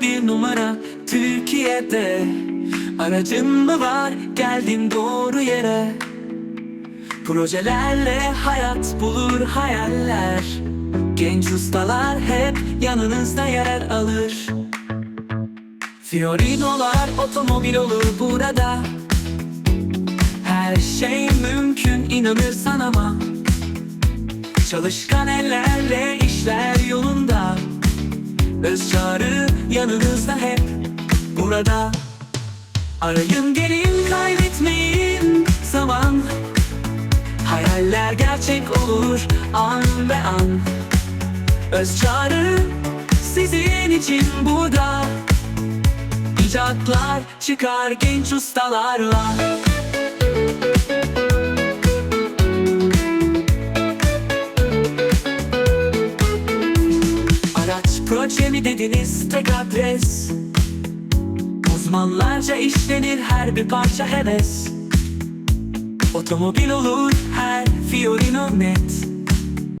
Bir numara Türkiye'de. Aracın mı var? Geldin doğru yere. Projelerle hayat bulur hayaller. Genç ustalar hep yanınızda yer alır. Fiorinolar otomobil olur burada. Her şey mümkün inanırsan ama. Çalışkan ellerle işler yolunda. Öz çağrı yanınızda hep burada. Arayın gelin kaybetmeyin zaman. Hayaller gerçek olur an be an. Öz çağrı sizin için burada. İcatlar çıkar genç ustalarla Araç proje mi dediniz? Tek adres. Uzmanlarca işlenir her bir parça heves. Otomobil olur her Fiorino net